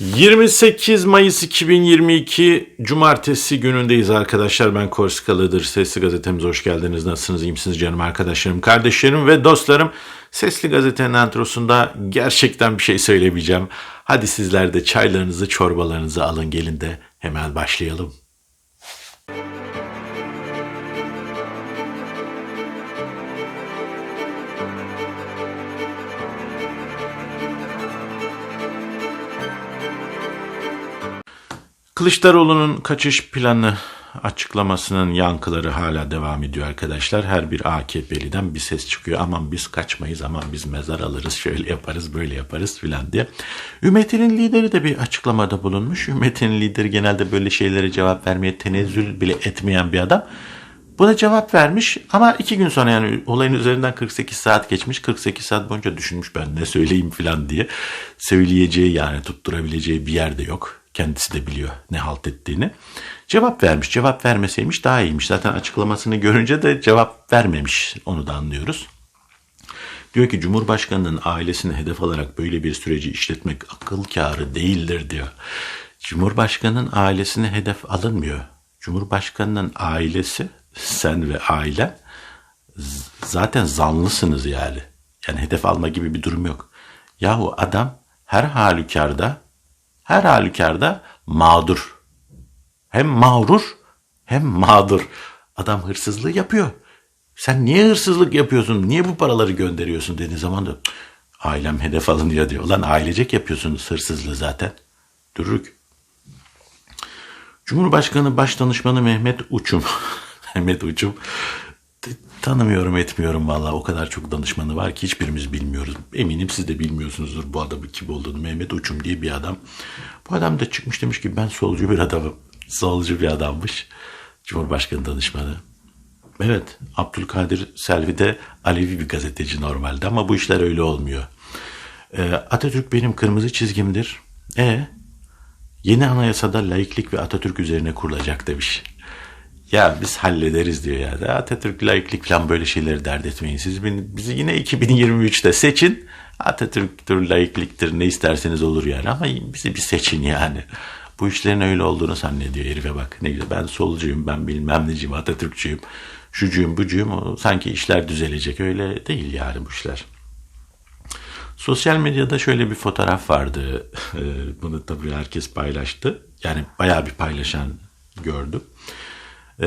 28 Mayıs 2022 Cumartesi günündeyiz arkadaşlar. Ben Korskalı'dır. Sesli Gazetemize hoş geldiniz. Nasılsınız? İyi misiniz canım arkadaşlarım, kardeşlerim ve dostlarım? Sesli Gazete'nin antrosunda gerçekten bir şey söylemeyeceğim. Hadi sizler de çaylarınızı, çorbalarınızı alın gelin de hemen başlayalım. Kılıçdaroğlu'nun kaçış planı açıklamasının yankıları hala devam ediyor arkadaşlar. Her bir AKP'liden bir ses çıkıyor. Aman biz kaçmayız, aman biz mezar alırız, şöyle yaparız, böyle yaparız filan diye. Ümmetinin lideri de bir açıklamada bulunmuş. Ümmetinin lideri genelde böyle şeylere cevap vermeye tenezzül bile etmeyen bir adam. Buna cevap vermiş ama iki gün sonra yani olayın üzerinden 48 saat geçmiş. 48 saat boyunca düşünmüş ben ne söyleyeyim filan diye. Söyleyeceği yani tutturabileceği bir yerde yok. Kendisi de biliyor ne halt ettiğini. Cevap vermiş. Cevap vermeseymiş daha iyiymiş. Zaten açıklamasını görünce de cevap vermemiş. Onu da anlıyoruz. Diyor ki Cumhurbaşkanının ailesini hedef alarak böyle bir süreci işletmek akıl kârı değildir diyor. Cumhurbaşkanının ailesine hedef alınmıyor. Cumhurbaşkanının ailesi sen ve ailen zaten zanlısınız yani. Yani hedef alma gibi bir durum yok. Yahu adam her halükarda her halükarda mağdur. Hem mağrur hem mağdur. Adam hırsızlığı yapıyor. Sen niye hırsızlık yapıyorsun? Niye bu paraları gönderiyorsun dediğin zaman da ailem hedef alınıyor diyor. Lan ailecek yapıyorsunuz hırsızlığı zaten. Dürürük. Cumhurbaşkanı Başdanışmanı Mehmet Uçum. Mehmet Uçum. Tanımıyorum etmiyorum vallahi o kadar çok danışmanı var ki hiçbirimiz bilmiyoruz. Eminim siz de bilmiyorsunuzdur bu adamın kim olduğunu. Mehmet Uçum diye bir adam. Bu adam da çıkmış demiş ki ben solcu bir adamım. Solcu bir adammış. Cumhurbaşkanı danışmanı. Evet Abdülkadir Selvi de Alevi bir gazeteci normalde ama bu işler öyle olmuyor. Ee, Atatürk benim kırmızı çizgimdir. E Yeni anayasada laiklik ve Atatürk üzerine kurulacak demiş. Ya biz hallederiz diyor ya. Atatürk laiklik falan böyle şeyleri dert etmeyin. Siz bizi yine 2023'te seçin. Atatürk'tür, laikliktir ne isterseniz olur yani. Ama bizi bir seçin yani. Bu işlerin öyle olduğunu zannediyor herife bak. Ne güzel ben solcuyum, ben bilmem neciyim, Atatürkçüyüm. Şucuyum, bucuyum. Sanki işler düzelecek. Öyle değil yani bu işler. Sosyal medyada şöyle bir fotoğraf vardı. Ee, Bunu tabii herkes paylaştı. Yani bayağı bir paylaşan gördüm. Ee,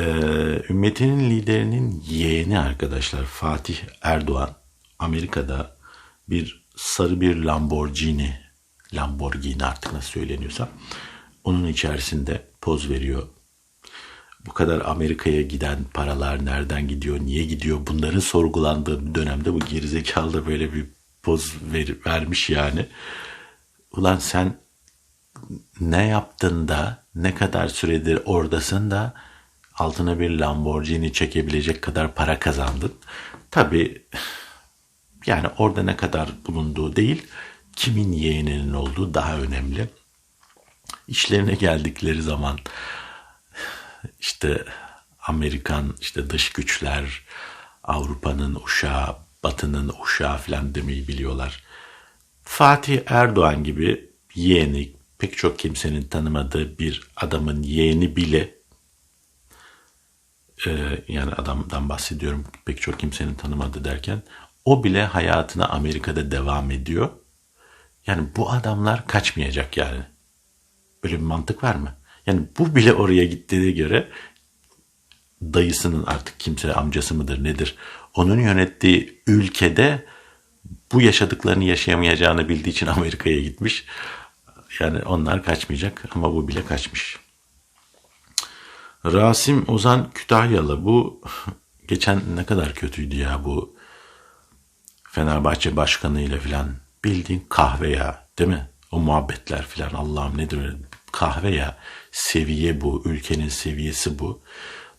ümmetinin liderinin yeğeni arkadaşlar Fatih Erdoğan Amerika'da bir sarı bir Lamborghini Lamborghini artık nasıl söyleniyorsa onun içerisinde poz veriyor. Bu kadar Amerika'ya giden paralar nereden gidiyor, niye gidiyor bunların sorgulandığı bir dönemde bu gerizekalı da böyle bir poz ver- vermiş yani. Ulan sen ne yaptın da ne kadar süredir oradasın da altına bir Lamborghini çekebilecek kadar para kazandın. Tabii yani orada ne kadar bulunduğu değil, kimin yeğeninin olduğu daha önemli. İşlerine geldikleri zaman işte Amerikan işte dış güçler, Avrupa'nın uşağı, Batı'nın uşağı falan demeyi biliyorlar. Fatih Erdoğan gibi yeğeni pek çok kimsenin tanımadığı bir adamın yeğeni bile e, yani adamdan bahsediyorum pek çok kimsenin tanımadığı derken o bile hayatına Amerika'da devam ediyor. Yani bu adamlar kaçmayacak yani. Böyle bir mantık var mı? Yani bu bile oraya gittiğine göre dayısının artık kimse amcası mıdır nedir? Onun yönettiği ülkede bu yaşadıklarını yaşayamayacağını bildiği için Amerika'ya gitmiş. Yani onlar kaçmayacak ama bu bile kaçmış. Rasim Ozan Kütahyalı bu geçen ne kadar kötüydü ya bu Fenerbahçe başkanıyla filan bildiğin kahve ya değil mi? O muhabbetler filan Allah'ım nedir öyle kahve ya seviye bu ülkenin seviyesi bu.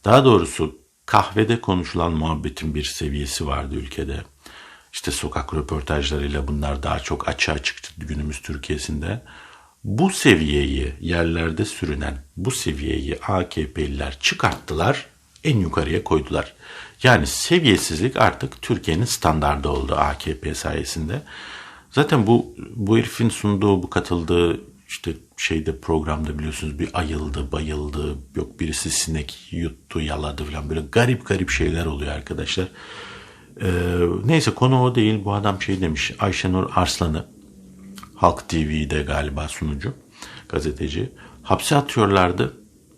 Daha doğrusu kahvede konuşulan muhabbetin bir seviyesi vardı ülkede. İşte sokak röportajlarıyla bunlar daha çok açığa çıktı günümüz Türkiye'sinde. Bu seviyeyi yerlerde sürünen bu seviyeyi AKP'liler çıkarttılar en yukarıya koydular. Yani seviyesizlik artık Türkiye'nin standardı oldu AKP sayesinde. Zaten bu bu herifin sunduğu, bu katıldığı işte şeyde programda biliyorsunuz bir ayıldı, bayıldı, yok birisi sinek yuttu, yaladı falan böyle garip garip şeyler oluyor arkadaşlar. Ee, neyse konu o değil. Bu adam şey demiş. Ayşenur Arslan'ı Halk TV'de galiba sunucu, gazeteci. Hapse atıyorlardı.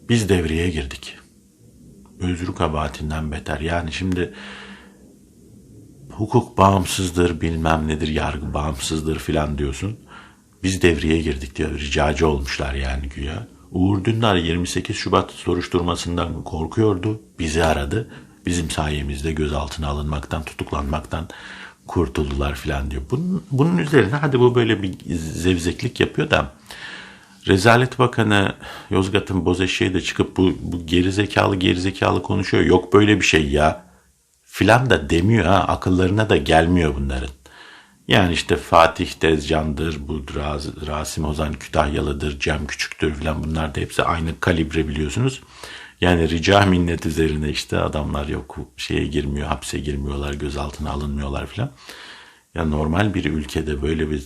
Biz devreye girdik. Özrü kabahatinden beter. Yani şimdi hukuk bağımsızdır bilmem nedir yargı bağımsızdır filan diyorsun. Biz devreye girdik diyor. Ricacı olmuşlar yani güya. Uğur Dündar 28 Şubat soruşturmasından korkuyordu. Bizi aradı. Bizim sayemizde gözaltına alınmaktan, tutuklanmaktan kurtuldular filan diyor. Bunun, bunun üzerine hadi bu böyle bir zevzeklik yapıyor da Rezalet Bakanı Yozgat'ın Bozeşi'ye de çıkıp bu, bu gerizekalı gerizekalı konuşuyor. Yok böyle bir şey ya filan da demiyor ha akıllarına da gelmiyor bunların. Yani işte Fatih Tezcan'dır, bu Rasim Ozan Kütahyalı'dır, Cem Küçük'tür filan bunlar da hepsi aynı kalibre biliyorsunuz. Yani rica minnet üzerine işte adamlar yok şeye girmiyor, hapse girmiyorlar, gözaltına alınmıyorlar filan. Ya normal bir ülkede böyle bir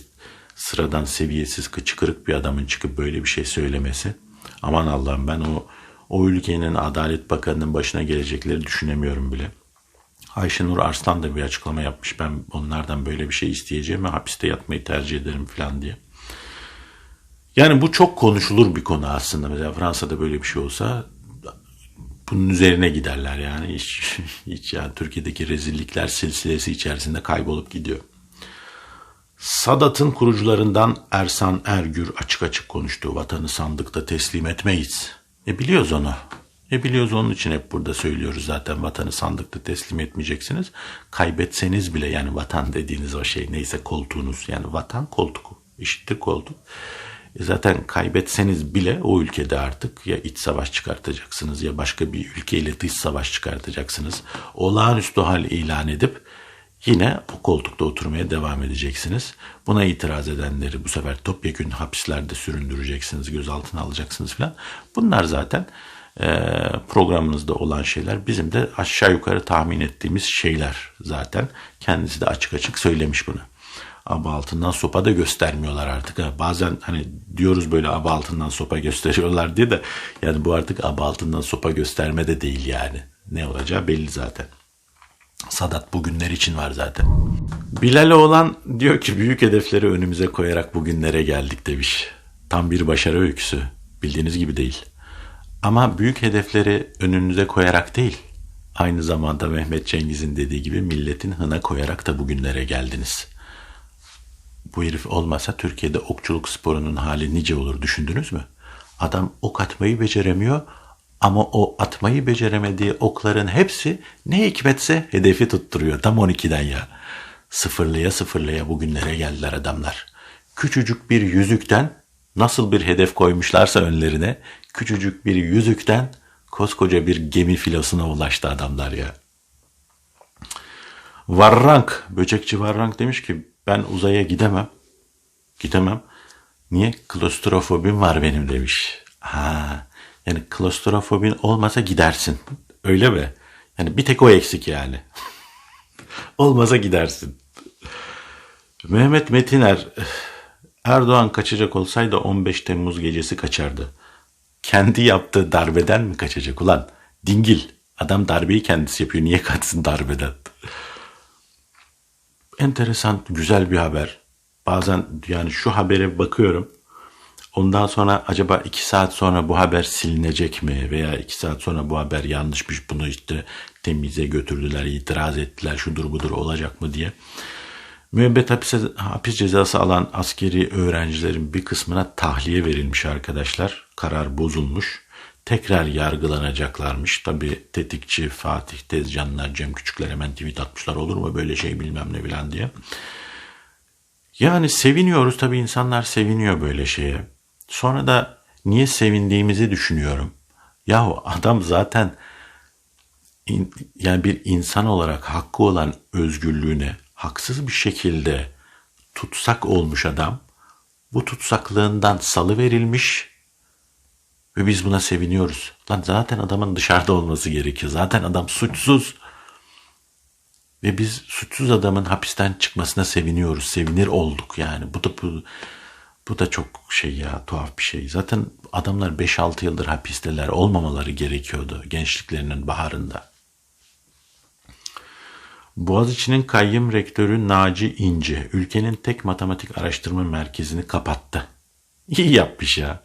sıradan seviyesiz kıçkırık bir adamın çıkıp böyle bir şey söylemesi. Aman Allah'ım ben o o ülkenin Adalet Bakanı'nın başına gelecekleri düşünemiyorum bile. Ayşenur Arslan da bir açıklama yapmış. Ben onlardan böyle bir şey isteyeceğim ve hapiste yatmayı tercih ederim falan diye. Yani bu çok konuşulur bir konu aslında. Mesela Fransa'da böyle bir şey olsa bunun üzerine giderler yani. Hiç, hiç yani Türkiye'deki rezillikler silsilesi içerisinde kaybolup gidiyor. Sadat'ın kurucularından Ersan Ergür açık açık konuştu. Vatanı sandıkta teslim etmeyiz. E biliyoruz onu. E biliyoruz onun için hep burada söylüyoruz zaten vatanı sandıkta teslim etmeyeceksiniz. Kaybetseniz bile yani vatan dediğiniz o şey neyse koltuğunuz yani vatan koltuk eşittir koltuk. E zaten kaybetseniz bile o ülkede artık ya iç savaş çıkartacaksınız ya başka bir ülkeyle dış savaş çıkartacaksınız. Olağanüstü hal ilan edip yine o koltukta oturmaya devam edeceksiniz. Buna itiraz edenleri bu sefer topyekün hapislerde süründüreceksiniz, gözaltına alacaksınız falan. Bunlar zaten e, programınızda olan şeyler bizim de aşağı yukarı tahmin ettiğimiz şeyler zaten. Kendisi de açık açık söylemiş bunu. Aba altından sopa da göstermiyorlar artık. Bazen hani diyoruz böyle aba altından sopa gösteriyorlar diye de yani bu artık aba altından sopa gösterme de değil yani. Ne olacağı belli zaten. Sadat bugünler için var zaten. Bilal olan diyor ki büyük hedefleri önümüze koyarak bugünlere geldik demiş. Tam bir başarı öyküsü. Bildiğiniz gibi değil. Ama büyük hedefleri önünüze koyarak değil, aynı zamanda Mehmet Cengiz'in dediği gibi milletin hına koyarak da bugünlere geldiniz. Bu herif olmasa Türkiye'de okçuluk sporunun hali nice olur düşündünüz mü? Adam ok atmayı beceremiyor ama o atmayı beceremediği okların hepsi ne hikmetse hedefi tutturuyor tam 12'den ya. Sıfırlıya sıfırlıya bugünlere geldiler adamlar. Küçücük bir yüzükten nasıl bir hedef koymuşlarsa önlerine küçücük bir yüzükten koskoca bir gemi filosuna ulaştı adamlar ya. Varrank, böcekçi Varrank demiş ki ben uzaya gidemem. Gidemem. Niye? Klostrofobim var benim demiş. Ha, yani klostrofobin olmasa gidersin. Öyle mi? Yani bir tek o eksik yani. Olmasa gidersin. Mehmet Metiner Erdoğan kaçacak olsaydı 15 Temmuz gecesi kaçardı. Kendi yaptığı darbeden mi kaçacak ulan? Dingil. Adam darbeyi kendisi yapıyor. Niye kaçsın darbeden? Enteresan, güzel bir haber. Bazen yani şu habere bakıyorum. Ondan sonra acaba iki saat sonra bu haber silinecek mi? Veya iki saat sonra bu haber yanlışmış bunu işte temize götürdüler, itiraz ettiler, şudur budur olacak mı diye. Müebbet hapis, hapis cezası alan askeri öğrencilerin bir kısmına tahliye verilmiş arkadaşlar. Karar bozulmuş. Tekrar yargılanacaklarmış. Tabi tetikçi Fatih Tezcanlar, Cem Küçükler hemen tweet atmışlar olur mu böyle şey bilmem ne bilen diye. Yani seviniyoruz tabi insanlar seviniyor böyle şeye. Sonra da niye sevindiğimizi düşünüyorum. Yahu adam zaten yani bir insan olarak hakkı olan özgürlüğüne haksız bir şekilde tutsak olmuş adam bu tutsaklığından salı verilmiş ve biz buna seviniyoruz. Lan zaten adamın dışarıda olması gerekiyor. Zaten adam suçsuz. Ve biz suçsuz adamın hapisten çıkmasına seviniyoruz. Sevinir olduk yani. Bu da bu, Bu da çok şey ya tuhaf bir şey. Zaten adamlar 5-6 yıldır hapisteler olmamaları gerekiyordu gençliklerinin baharında. Boğaziçi'nin kayyum rektörü Naci İnce ülkenin tek matematik araştırma merkezini kapattı. İyi yapmış ya.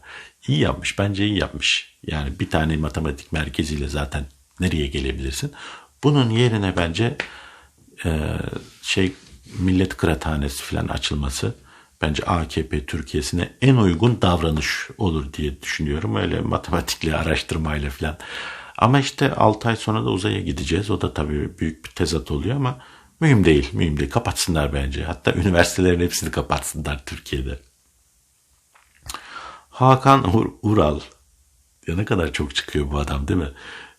İyi yapmış. Bence iyi yapmış. Yani bir tane matematik merkeziyle zaten nereye gelebilirsin? Bunun yerine bence e, şey millet kıraathanesi falan açılması bence AKP Türkiye'sine en uygun davranış olur diye düşünüyorum. Öyle matematikle araştırmayla falan. Ama işte 6 ay sonra da uzaya gideceğiz. O da tabii büyük bir tezat oluyor ama mühim değil, mühim değil. Kapatsınlar bence. Hatta üniversitelerin hepsini kapatsınlar Türkiye'de. Hakan Ur- Ural. Ya ne kadar çok çıkıyor bu adam değil mi?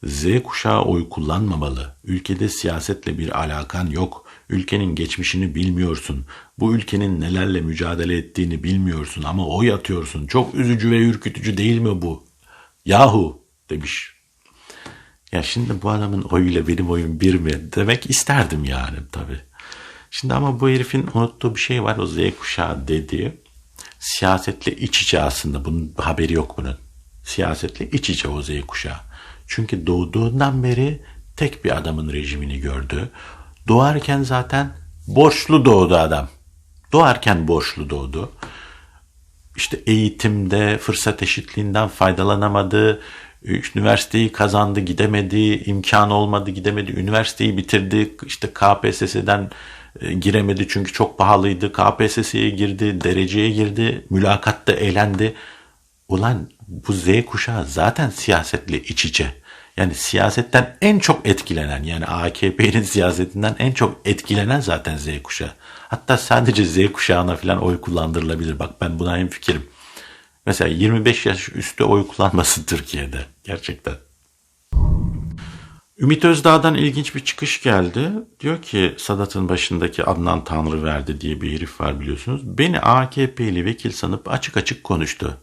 Z kuşağı oy kullanmamalı. Ülkede siyasetle bir alakan yok. Ülkenin geçmişini bilmiyorsun. Bu ülkenin nelerle mücadele ettiğini bilmiyorsun ama oy atıyorsun. Çok üzücü ve ürkütücü değil mi bu? Yahu demiş. Ya şimdi bu adamın oyuyla benim oyum bir mi demek isterdim yani tabii. Şimdi ama bu herifin unuttuğu bir şey var o Z kuşağı dediği. Siyasetle iç içe aslında bunun haberi yok bunun. Siyasetle iç içe o Z kuşağı. Çünkü doğduğundan beri tek bir adamın rejimini gördü. Doğarken zaten borçlu doğdu adam. Doğarken borçlu doğdu. İşte eğitimde fırsat eşitliğinden faydalanamadı. Üniversiteyi kazandı, gidemedi, imkan olmadı, gidemedi. Üniversiteyi bitirdi, işte KPSS'den giremedi çünkü çok pahalıydı. KPSS'ye girdi, dereceye girdi, mülakatta eğlendi. Ulan bu Z kuşağı zaten siyasetle iç içe. Yani siyasetten en çok etkilenen yani AKP'nin siyasetinden en çok etkilenen zaten Z kuşağı. Hatta sadece Z kuşağına falan oy kullandırılabilir. Bak ben buna en fikrim. Mesela 25 yaş üstü oy kullanmasın Türkiye'de. Gerçekten. Ümit Özdağ'dan ilginç bir çıkış geldi. Diyor ki Sadat'ın başındaki Adnan Tanrı verdi diye bir herif var biliyorsunuz. Beni AKP'li vekil sanıp açık açık konuştu.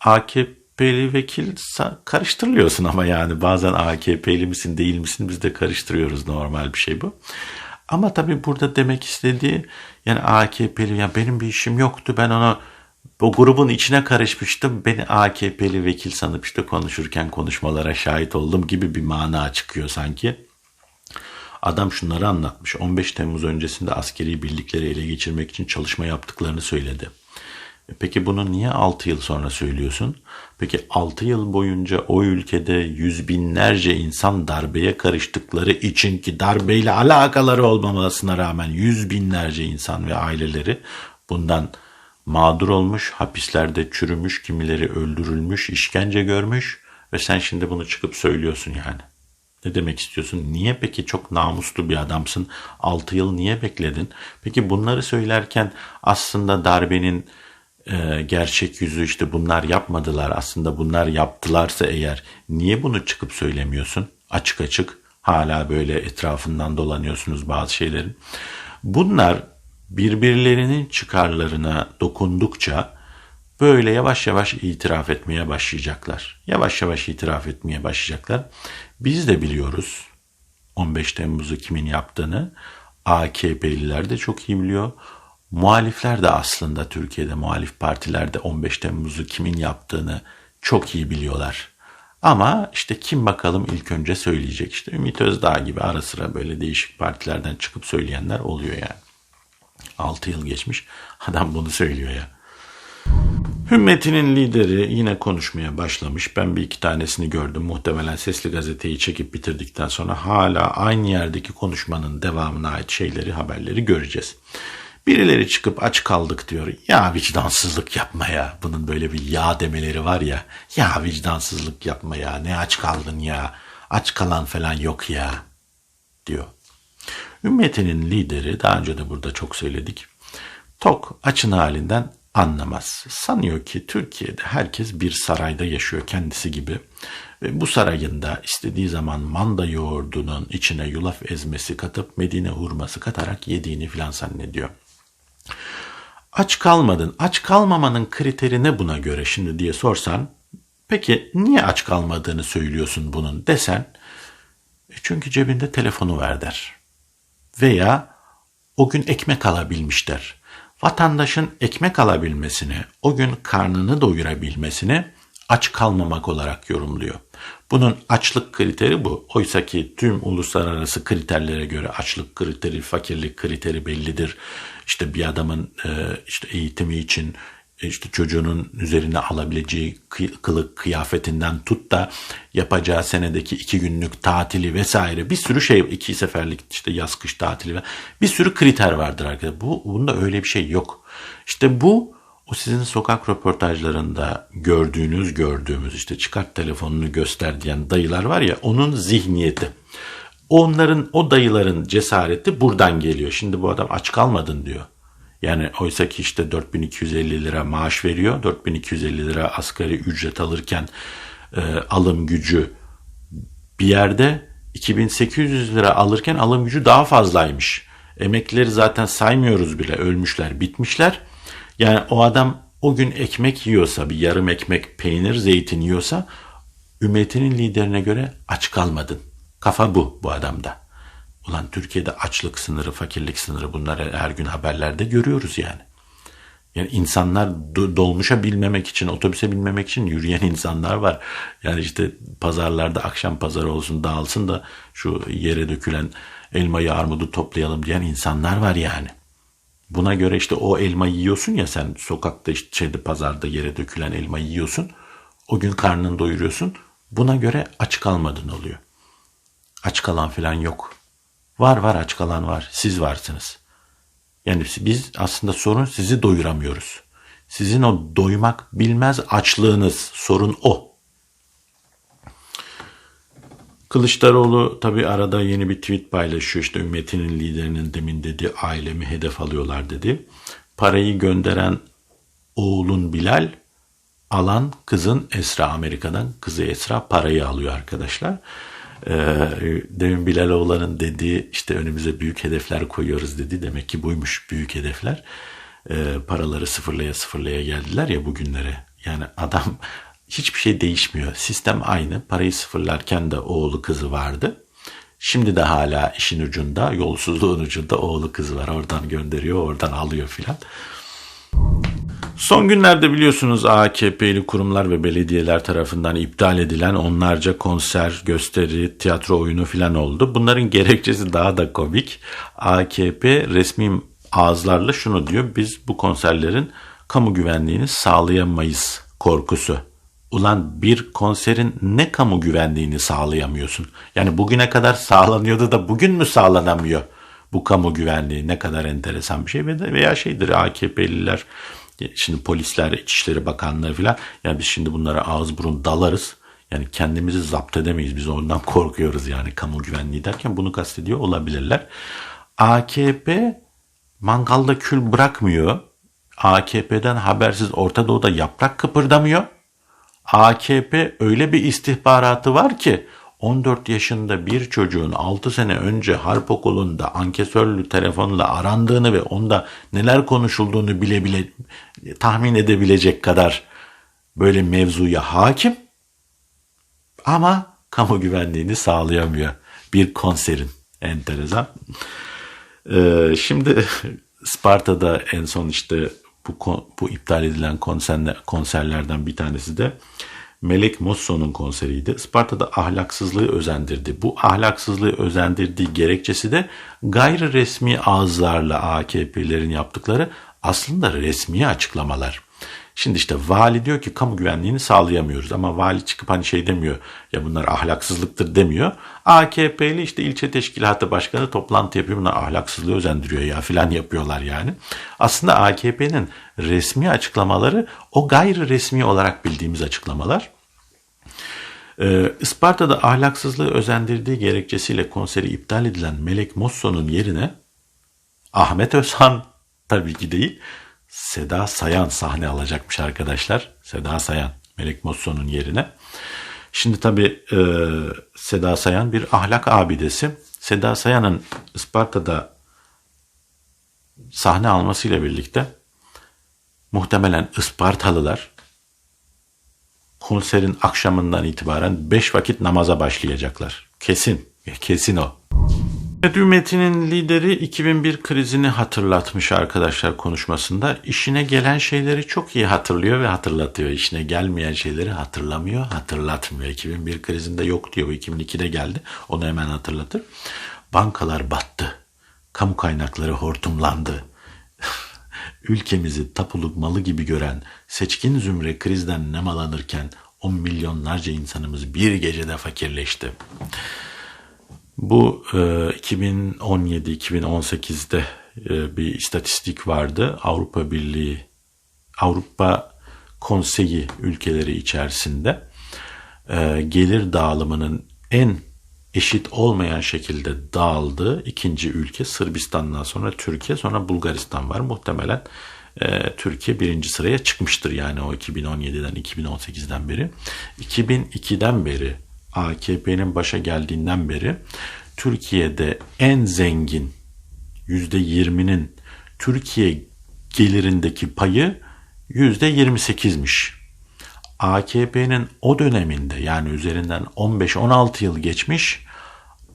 AKP'li vekil karıştırılıyorsun ama yani bazen AKP'li misin değil misin biz de karıştırıyoruz normal bir şey bu. Ama tabii burada demek istediği yani AKP'li ya benim bir işim yoktu ben ona o grubun içine karışmıştım. Beni AKP'li vekil sanıp işte konuşurken konuşmalara şahit oldum gibi bir mana çıkıyor sanki. Adam şunları anlatmış. 15 Temmuz öncesinde askeri birlikleri ele geçirmek için çalışma yaptıklarını söyledi. E peki bunu niye 6 yıl sonra söylüyorsun? Peki 6 yıl boyunca o ülkede yüz binlerce insan darbeye karıştıkları için ki darbeyle alakaları olmamasına rağmen yüz binlerce insan ve aileleri bundan mağdur olmuş, hapislerde çürümüş, kimileri öldürülmüş, işkence görmüş ve sen şimdi bunu çıkıp söylüyorsun yani. Ne demek istiyorsun? Niye peki çok namuslu bir adamsın? 6 yıl niye bekledin? Peki bunları söylerken aslında darbenin e, gerçek yüzü işte bunlar yapmadılar. Aslında bunlar yaptılarsa eğer niye bunu çıkıp söylemiyorsun? Açık açık hala böyle etrafından dolanıyorsunuz bazı şeylerin. Bunlar birbirlerinin çıkarlarına dokundukça böyle yavaş yavaş itiraf etmeye başlayacaklar. Yavaş yavaş itiraf etmeye başlayacaklar. Biz de biliyoruz 15 Temmuz'u kimin yaptığını. AKP'liler de çok iyi biliyor. Muhalifler de aslında Türkiye'de muhalif partilerde 15 Temmuz'u kimin yaptığını çok iyi biliyorlar. Ama işte kim bakalım ilk önce söyleyecek işte Ümit Özdağ gibi ara sıra böyle değişik partilerden çıkıp söyleyenler oluyor yani. 6 yıl geçmiş. Adam bunu söylüyor ya. Hümmetinin lideri yine konuşmaya başlamış. Ben bir iki tanesini gördüm. Muhtemelen sesli gazeteyi çekip bitirdikten sonra hala aynı yerdeki konuşmanın devamına ait şeyleri, haberleri göreceğiz. Birileri çıkıp aç kaldık diyor. Ya vicdansızlık yapma ya. Bunun böyle bir ya demeleri var ya. Ya vicdansızlık yapma ya. Ne aç kaldın ya. Aç kalan falan yok ya. Diyor. Ümmetinin lideri daha önce de burada çok söyledik. Tok açın halinden anlamaz. Sanıyor ki Türkiye'de herkes bir sarayda yaşıyor kendisi gibi. Ve bu sarayında istediği zaman manda yoğurdunun içine yulaf ezmesi katıp Medine hurması katarak yediğini filan zannediyor. Aç kalmadın. Aç kalmamanın kriteri ne buna göre şimdi diye sorsan peki niye aç kalmadığını söylüyorsun bunun desen e çünkü cebinde telefonu ver der veya o gün ekmek alabilmişler. vatandaşın ekmek alabilmesini, o gün karnını doyurabilmesini aç kalmamak olarak yorumluyor. Bunun açlık kriteri bu. Oysa ki tüm uluslararası kriterlere göre açlık kriteri, fakirlik kriteri bellidir. İşte bir adamın e, işte eğitimi için işte çocuğunun üzerine alabileceği kılık kıyafetinden tut da yapacağı senedeki iki günlük tatili vesaire bir sürü şey iki seferlik işte yaz kış tatili bir sürü kriter vardır arkadaşlar. Bu bunda öyle bir şey yok. İşte bu o sizin sokak röportajlarında gördüğünüz gördüğümüz işte çıkart telefonunu göster diyen dayılar var ya onun zihniyeti. Onların o dayıların cesareti buradan geliyor. Şimdi bu adam aç kalmadın diyor. Yani oysa ki işte 4250 lira maaş veriyor. 4250 lira asgari ücret alırken e, alım gücü bir yerde 2800 lira alırken alım gücü daha fazlaymış. Emeklileri zaten saymıyoruz bile ölmüşler bitmişler. Yani o adam o gün ekmek yiyorsa bir yarım ekmek peynir zeytin yiyorsa ümmetinin liderine göre aç kalmadın. Kafa bu bu adamda. Ulan Türkiye'de açlık sınırı, fakirlik sınırı bunları her gün haberlerde görüyoruz yani. Yani insanlar dolmuşa bilmemek için, otobüse binmemek için yürüyen insanlar var. Yani işte pazarlarda akşam pazarı olsun dağılsın da şu yere dökülen elmayı armudu toplayalım diyen insanlar var yani. Buna göre işte o elmayı yiyorsun ya sen sokakta işte şeyde pazarda yere dökülen elmayı yiyorsun. O gün karnını doyuruyorsun. Buna göre aç kalmadın oluyor. Aç kalan falan yok. Var var aç kalan var. Siz varsınız. Yani biz aslında sorun sizi doyuramıyoruz. Sizin o doymak bilmez açlığınız sorun o. Kılıçdaroğlu tabi arada yeni bir tweet paylaşıyor. İşte ümmetinin liderinin demin dedi ailemi hedef alıyorlar dedi. Parayı gönderen oğlun Bilal, alan kızın Esra Amerika'dan. Kızı Esra parayı alıyor arkadaşlar. Ee, demin Bilal Oğlan'ın dediği işte önümüze büyük hedefler koyuyoruz dedi. Demek ki buymuş büyük hedefler. Ee, paraları sıfırlaya sıfırlaya geldiler ya bugünlere. Yani adam hiçbir şey değişmiyor. Sistem aynı. Parayı sıfırlarken de oğlu kızı vardı. Şimdi de hala işin ucunda, yolsuzluğun ucunda oğlu kızı var. Oradan gönderiyor, oradan alıyor filan. Son günlerde biliyorsunuz AKP'li kurumlar ve belediyeler tarafından iptal edilen onlarca konser, gösteri, tiyatro oyunu filan oldu. Bunların gerekçesi daha da komik. AKP resmi ağızlarla şunu diyor. Biz bu konserlerin kamu güvenliğini sağlayamayız korkusu. Ulan bir konserin ne kamu güvenliğini sağlayamıyorsun? Yani bugüne kadar sağlanıyordu da bugün mü sağlanamıyor? Bu kamu güvenliği ne kadar enteresan bir şey veya şeydir AKP'liler Şimdi polisler, İçişleri Bakanlığı falan yani biz şimdi bunlara ağız burun dalarız. Yani kendimizi zapt edemeyiz. Biz ondan korkuyoruz yani kamu güvenliği derken bunu kastediyor olabilirler. AKP mangalda kül bırakmıyor. AKP'den habersiz Orta Doğu'da yaprak kıpırdamıyor. AKP öyle bir istihbaratı var ki 14 yaşında bir çocuğun 6 sene önce harp okulunda ankesörlü telefonla arandığını ve onda neler konuşulduğunu bile bile tahmin edebilecek kadar böyle mevzuya hakim. Ama kamu güvenliğini sağlayamıyor. Bir konserin. Enteresan. Ee, şimdi Sparta'da en son işte bu, bu iptal edilen konserler, konserlerden bir tanesi de Melek Mosso'nun konseriydi. Sparta'da ahlaksızlığı özendirdi. Bu ahlaksızlığı özendirdiği gerekçesi de gayri resmi ağızlarla AKP'lerin yaptıkları aslında resmi açıklamalar. Şimdi işte vali diyor ki kamu güvenliğini sağlayamıyoruz ama vali çıkıp hani şey demiyor ya bunlar ahlaksızlıktır demiyor. AKP'li işte ilçe teşkilatı başkanı toplantı yapıyor bunlar ahlaksızlığı özendiriyor ya filan yapıyorlar yani. Aslında AKP'nin resmi açıklamaları o gayri resmi olarak bildiğimiz açıklamalar. Ee, Isparta'da ahlaksızlığı özendirdiği gerekçesiyle konseri iptal edilen Melek Mosso'nun yerine Ahmet Özhan tabii ki değil Seda Sayan sahne alacakmış arkadaşlar. Seda Sayan Melek Mosso'nun yerine. Şimdi tabii e, Seda Sayan bir ahlak abidesi. Seda Sayan'ın Isparta'da sahne almasıyla birlikte muhtemelen Ispartalılar konserin akşamından itibaren beş vakit namaza başlayacaklar. Kesin, kesin o. Hükümetinin lideri 2001 krizini hatırlatmış arkadaşlar konuşmasında. İşine gelen şeyleri çok iyi hatırlıyor ve hatırlatıyor. İşine gelmeyen şeyleri hatırlamıyor, hatırlatmıyor. 2001 krizinde yok diyor. 2002'de geldi. Onu hemen hatırlatır. Bankalar battı. Kamu kaynakları hortumlandı. Ülkemizi tapuluk malı gibi gören seçkin zümre krizden nemalanırken 10 milyonlarca insanımız bir gecede fakirleşti. Bu e, 2017-2018'de e, bir istatistik vardı. Avrupa Birliği, Avrupa Konseyi ülkeleri içerisinde e, gelir dağılımının en eşit olmayan şekilde dağıldığı ikinci ülke Sırbistan'dan sonra Türkiye sonra Bulgaristan var. Muhtemelen e, Türkiye birinci sıraya çıkmıştır yani o 2017'den 2018'den beri. 2002'den beri AKP'nin başa geldiğinden beri Türkiye'de en zengin %20'nin Türkiye gelirindeki payı %28'miş. AKP'nin o döneminde yani üzerinden 15-16 yıl geçmiş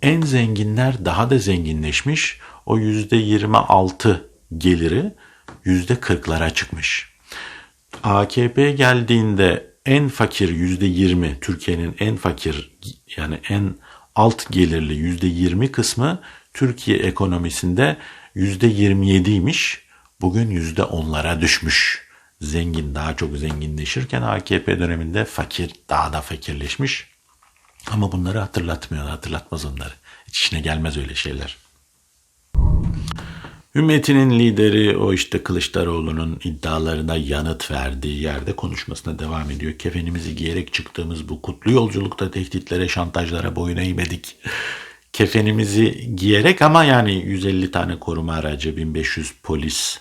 en zenginler daha da zenginleşmiş. O %26 geliri %40'lara çıkmış. AKP geldiğinde en fakir %20 Türkiye'nin en fakir yani en alt gelirli %20 kısmı Türkiye ekonomisinde %27'ymiş. Bugün %10'lara düşmüş. Zengin daha çok zenginleşirken AKP döneminde fakir daha da fakirleşmiş. Ama bunları hatırlatmıyor, hatırlatmaz onları. Hiç işine gelmez öyle şeyler. Hükümetinin lideri o işte Kılıçdaroğlu'nun iddialarına yanıt verdiği yerde konuşmasına devam ediyor. Kefenimizi giyerek çıktığımız bu kutlu yolculukta tehditlere, şantajlara boyun eğmedik. Kefenimizi giyerek ama yani 150 tane koruma aracı, 1500 polis,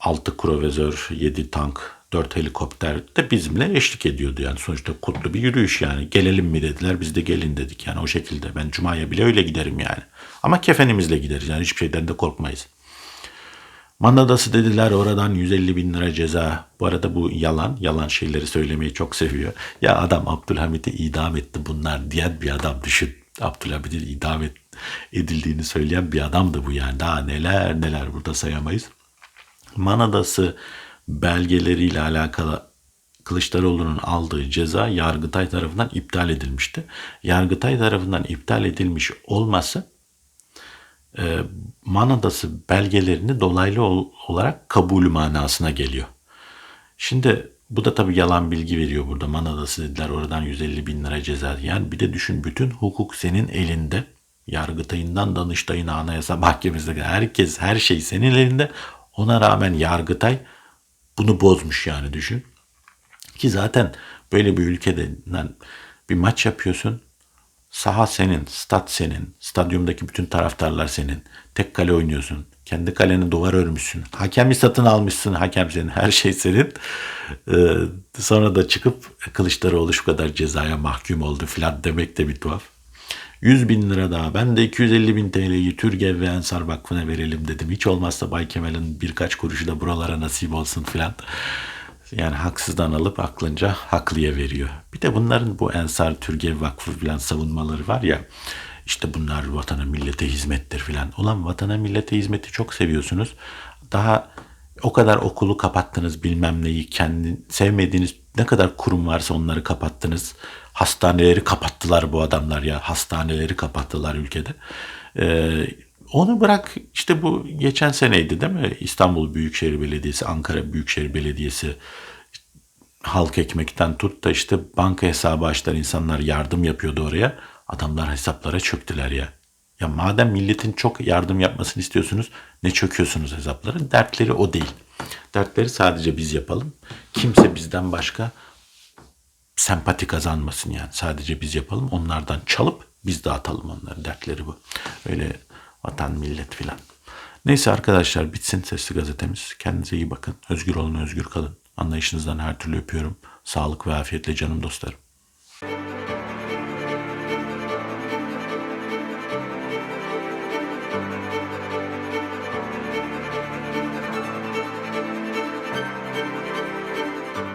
6 krovizör, 7 tank, 4 helikopter de bizimle eşlik ediyordu. Yani sonuçta kutlu bir yürüyüş yani. Gelelim mi dediler biz de gelin dedik yani o şekilde. Ben Cuma'ya bile öyle giderim yani. Ama kefenimizle gideriz yani hiçbir şeyden de korkmayız. Mandadası dediler oradan 150 bin lira ceza. Bu arada bu yalan. Yalan şeyleri söylemeyi çok seviyor. Ya adam Abdülhamit'i idam etti bunlar diyen bir adam düşün. Abdülhamit'in idam et, edildiğini söyleyen bir adamdı bu yani. Daha neler neler burada sayamayız. Manadası belgeleriyle alakalı Kılıçdaroğlu'nun aldığı ceza Yargıtay tarafından iptal edilmişti. Yargıtay tarafından iptal edilmiş olması e, Manadası belgelerini dolaylı olarak kabul manasına geliyor. Şimdi bu da tabii yalan bilgi veriyor burada. Manadası dediler oradan 150 bin lira ceza. Yani bir de düşün bütün hukuk senin elinde. Yargıtay'ından Danıştay'ına Anayasa Mahkemesi'ne herkes her şey senin elinde. Ona rağmen Yargıtay bunu bozmuş yani düşün. Ki zaten böyle bir ülkede bir maç yapıyorsun. Saha senin, stat senin, stadyumdaki bütün taraftarlar senin. Tek kale oynuyorsun. Kendi kaleni duvar örmüşsün. Hakemi satın almışsın. Hakem senin. Her şey senin. Ee, sonra da çıkıp Kılıçdaroğlu şu kadar cezaya mahkum oldu filan demek de bir tuhaf. 100 bin lira daha. Ben de 250 bin TL'yi Türgev ve Ensar Vakfı'na verelim dedim. Hiç olmazsa Bay Kemal'in birkaç kuruşu da buralara nasip olsun filan. Yani haksızdan alıp aklınca haklıya veriyor. Bir de bunların bu Ensar Türgev Vakfı filan savunmaları var ya. İşte bunlar vatana millete hizmettir filan. Ulan vatana millete hizmeti çok seviyorsunuz. Daha o kadar okulu kapattınız bilmem neyi kendi sevmediğiniz ne kadar kurum varsa onları kapattınız. Hastaneleri kapattılar bu adamlar ya. Hastaneleri kapattılar ülkede. Ee, onu bırak işte bu geçen seneydi değil mi? İstanbul Büyükşehir Belediyesi, Ankara Büyükşehir Belediyesi halk ekmekten tut da işte banka hesabı açtılar insanlar yardım yapıyordu oraya. Adamlar hesaplara çöktüler ya. Ya madem milletin çok yardım yapmasını istiyorsunuz ne çöküyorsunuz hesapları? Dertleri o değil. Dertleri sadece biz yapalım. Kimse bizden başka sempati kazanmasın yani. Sadece biz yapalım. Onlardan çalıp biz dağıtalım onları. Dertleri bu. Öyle vatan millet filan. Neyse arkadaşlar bitsin sesli gazetemiz. Kendinize iyi bakın. Özgür olun, özgür kalın. Anlayışınızdan her türlü öpüyorum. Sağlık ve afiyetle canım dostlarım.